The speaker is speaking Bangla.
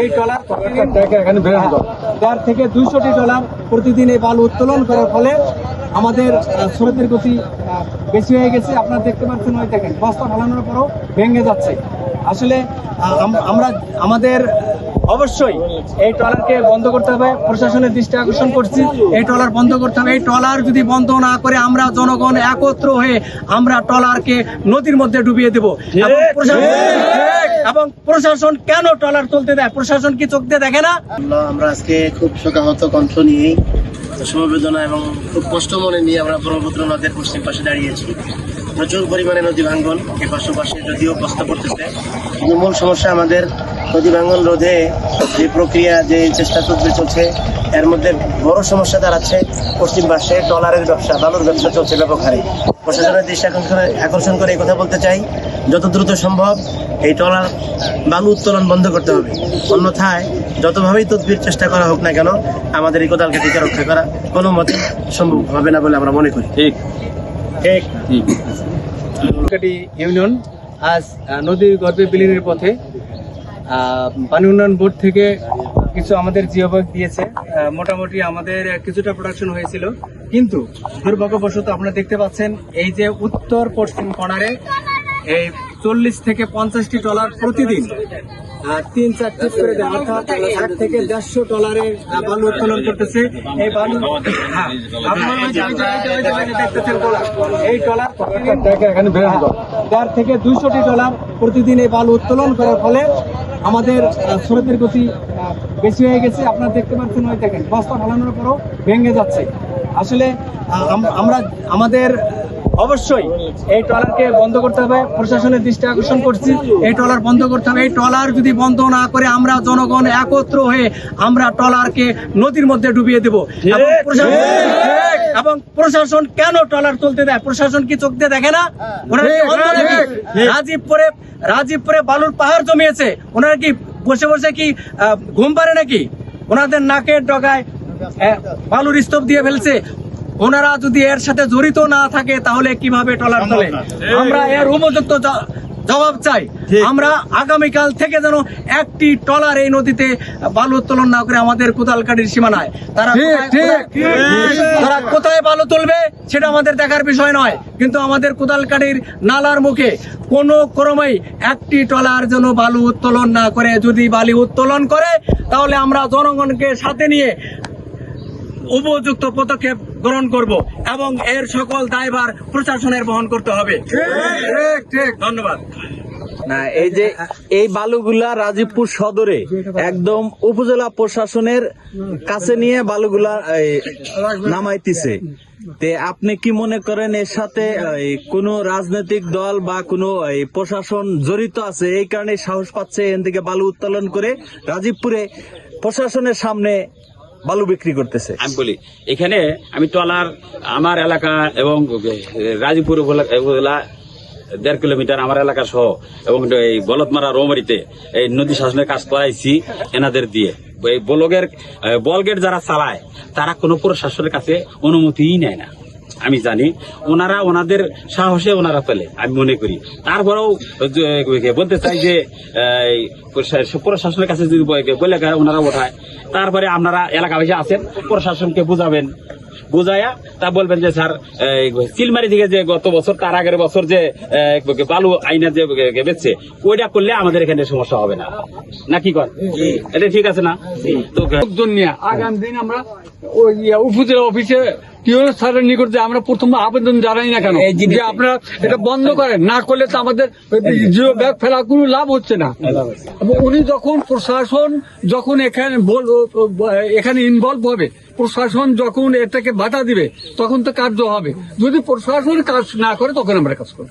এই ট্রলার দেড় থেকে দুইশোটি ট্রলার প্রতিদিন এই বালু উত্তোলন করার ফলে আমাদের স্রোতের গতি বেশি হয়ে গেছে। আপনারা দেখতে পাচ্ছেন ওই দেখেন বস্তা ফেলানোর পরও ভেঙে যাচ্ছে। আসলে আমরা আমাদের অবশ্যই এই ট্রলারকে বন্ধ করতে হবে। প্রশাসনের দৃষ্টি আকর্ষণ করছি। এই ট্রলার বন্ধ করতে হবে। এই ট্রলার যদি বন্ধ না করে আমরা জনগণ একত্র হয়ে আমরা ট্রলারকে নদীর মধ্যে ডুবিয়ে দেবো। প্রশাসন এবং প্রশাসন কেন ট্রলার তুলতে দেয়? প্রশাসন কি চোখ দিয়ে দেখে না? আমরা আমরা আজকে খুব শোকাহত কণ্ঠ নিয়েই সমবেদনা এবং খুব কষ্ট মনে নিয়ে আমরা ব্রহ্মপুত্র নদের পশ্চিম পাশে দাঁড়িয়েছি। প্রচুর পরিমাণে নদী ভাঙ্গন এ পাশে পাশে যদিও কষ্ট করতেছে কিন্তু মূল সমস্যা আমাদের নদী ভাঙ্গন রোধে যে প্রক্রিয়া, যে চেষ্টা চলতে চলছে, এর মধ্যে বড় সমস্যা দাঁড়াচ্ছে পশ্চিম পাশে ডলারের ব্যবসা, বালুর ব্যবসা চলছে ব্যাপক হারে প্রশাসনের দৃষ্টি আকর্ষণ- আকর্ষণ করে এই কথা বলতে চাই, যত দ্রুত সম্ভব এই ট্রলার বালু উত্তোলন বন্ধ করতে হবে। অন্যথায় যতভাবেই তদবির চেষ্টা করা হোক না কেন, আমাদের এই কোদালকে টিকে রক্ষা করা কোনো মতে সম্ভব হবে না বলে আমরা মনে করি। ঠিক। ঠিক কাটি ইউনিয়ন আজ নদীর গর্ভে বিলীনের পথে পানি উন্নয়ন বোর্ড থেকে কিছু আমাদের জিওবাগ দিয়েছে। মোটামুটি আমাদের কিছুটা প্রোডাকশন হয়েছিল। কিন্তু দুর্ভাগ্যবশত আপনারা দেখতে পাচ্ছেন এই যে উত্তর পশ্চিম কর্নারে এই চল্লিশ থেকে পঞ্চাশটি ডলার প্রতিদিন। তিন চার ট্রিপ করে দেয় অর্থাৎ এক থেকে দেড়শো ডলারের বালু উত্তোলন করতেছে। এই বালু হ্যাঁ দেখতেছেন এই ট্রলার দেড় থেকে দুইশোটি ডলার প্রতিদিন এই বালু উত্তোলন করার ফলে আমাদের স্রোতের গতি বেশি হয়ে গেছে। আপনারা দেখতে পাচ্ছেন ওই দেখেন বস্তা ফেলানোর পরও ভেঙে যাচ্ছে। আসলে আমরা আমাদের অবশ্যই এই ট্রলারকে বন্ধ করতে হবে। প্রশাসনের দৃষ্টি আকর্ষণ করছি। এই ট্রলার বন্ধ করতে হবে। এই ট্রলার যদি বন্ধ না করে আমরা জনগণ একত্র হয়ে আমরা ট্রলারকে নদীর মধ্যে ডুবিয়ে দেব। এবং প্রশাসন কেন ট্রলার তুলতে দেয়? প্রশাসন কি চোখ দিয়ে দেখে না? ওনারা? রাজীবপুরে রাজীবপুরে বালুর পাহাড় জমিয়েছে। ওনারা কি বসে বসে কি ঘুম পারে নাকি? ওনাদের নাকের ডগায় বালুর স্তূপ দিয়ে ফেলছে। ওনারা যদি এর সাথে জড়িত না থাকে তাহলে কীভাবে টলার তোলে আমরা এর উপযুক্ত জবাব চাই। আমরা আগামীকাল থেকে যেন একটি টলার এই নদীতে বালু উত্তোলন না করে আমাদের কোদালকাটির সীমানায়। তারা তারা কোথায় বালু তুলবে সেটা আমাদের দেখার বিষয় নয়। কিন্তু আমাদের কোদালকাটির নালার মুখে কোনো ক্রমেই একটি টলার যেন বালু উত্তোলন না করে। যদি বালি উত্তোলন করে তাহলে আমরা জনগণকে সাথে নিয়ে উপযুক্ত পদক্ষেপ গ্রহণ করব এবং এর সকল দায়ভার প্রশাসনের বহন করতে হবে। ঠিক ঠিক ধন্যবাদ। না এই যে এই বালুগুলা রাজীবপুর সদরে একদম উপজেলা প্রশাসনের কাছে নিয়ে বালুগুলা নামাইতেছে। তে আপনি কি মনে করেন এর সাথে কোনো রাজনৈতিক দল বা কোনো প্রশাসন জড়িত আছে? এই কারণে সাহস পাচ্ছে এখান থেকে বালু উত্তোলন করে রাজীবপুরে প্রশাসনের সামনে বালু বিক্রি করতেছে। আমি বলি, এখানে আমি টলার আমার এলাকা এবং রাজীপুর উপজেলা দেড় কিলোমিটার আমার এলাকা সহ এবং এই বলতমারা রোমারিতে এই নদী শাসনের কাজ করাইছি এনাদের দিয়ে। এই বলগের, বলগেট যারা চালায়, তারা কোনো প্রশাসনের কাছে অনুমতিই নেয় না। আমি জানি ওনারা ওনাদের সাহসে ওনারা ফেলে আমি মনে করি। তারপরেও বলতে চাই যে প্রশাসনের কাছে যদি বলে- ওনারা ওঠায় তারপরে আপনারা এলাকাবাসী আছেন প্রশাসনকে বুঝাবেন। বুঝাইয়া তা বলবেন যে স্যার চিলমারি থেকে যে গত বছর তার আগের বছর যে বালু আইনা যে বেচছে ওইটা করলে আমাদের এখানে সমস্যা হবে না। না কি কর এটা ঠিক আছে না? তো আগামী দিন আমরা ওই উপজেলা অফিসে স্যারের নিকট যে আমরা প্রথম আবেদন জানাই না কেন? যে আপনারা এটা বন্ধ করেন না করলে তো আমাদের জিও ব্যাগ ফেলা কোনো লাভ হচ্ছে না। উনি যখন প্রশাসন যখন এখানে এখানে ইনভলভ হবে প্রশাসন যখন এটাকে বাধা দিবে তখন তো কার্য হবে। যদি প্রশাসন কাজ না করে তখন আমরা কাজ করব।